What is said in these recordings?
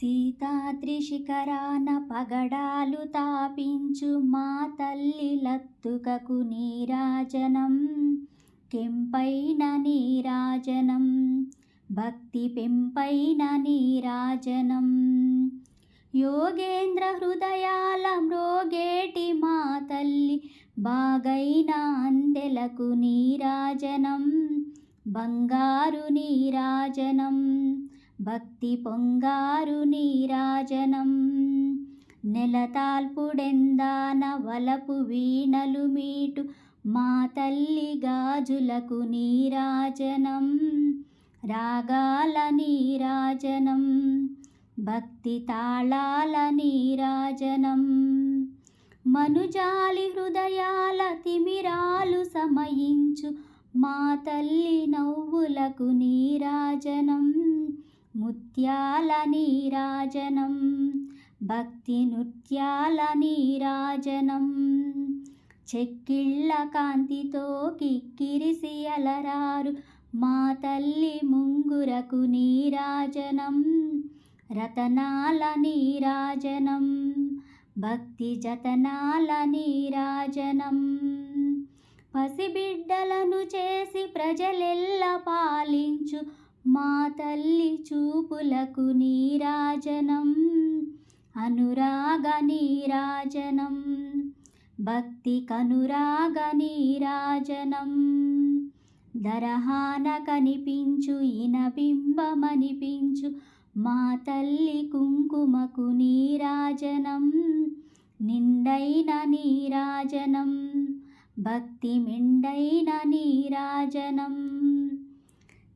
సీతాత్రిశిఖరాన పగడాలు తాపించు మా తల్లి లత్తుకకు నీరాజనం. కెంపైన నీరాజనం భక్తి పెంపైన నీరాజనం. యోగేంద్ర హృదయాల మ్రోగేటి మా తల్లి బాగైన అందెలకు నీరాజనం బంగారు నీరాజనం. భక్తి పొంగారు నీరాజనం. నెలతాల్పుడెందాన వలపు వీణలు మీటు మా తల్లి గాజులకు నీరాజనం. రాగాల నీరాజనం భక్తి తాళాల నీరాజనం. మనుజాలి హృదయాల తిమిరాలు సమయించు మా తల్లి నవ్వులకు నీరాజనం. ముత్యాల నీరాజనం భక్తి నృత్యాల నీరాజనం. చెక్కిళ్ళ కాంతితో కిక్కిరిసి అలరారు మా తల్లి ముంగురకు నీరాజనం. రతనాల నీరాజనం భక్తి జతనాల నీరాజనం. పసిబిడ్డలను చేసి ప్రజలెల్ల పాలించు మా తల్లి చూపులకు నీరాజనం అనురాగ నీరాజనం భక్తి కనురాగ నీరాజనం. దరహాన కనిపించు ఇనబింబమనిపించు మా తల్లి కుంకుమకు నీరాజనం నిండైన నీరాజనం భక్తి మిండైన నీరాజనం.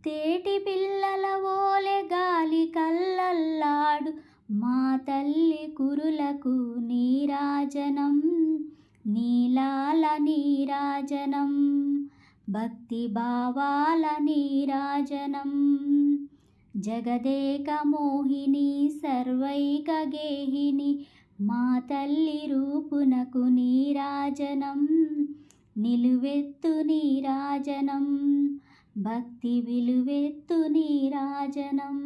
తేటి పిల్లల ఓలె గాలి కల్లల్లాడు మా తల్లి కురులకు నీరాజనం నీలాల నీరాజనం భక్తి భావాల నీరాజనం. జగదేక మోహిని సర్వైక గేహిని మా తల్లి రూపునకు నీరాజనం నిలువెత్తు నీరాజనం. భక్తి విలువెత్తు నీరాజనం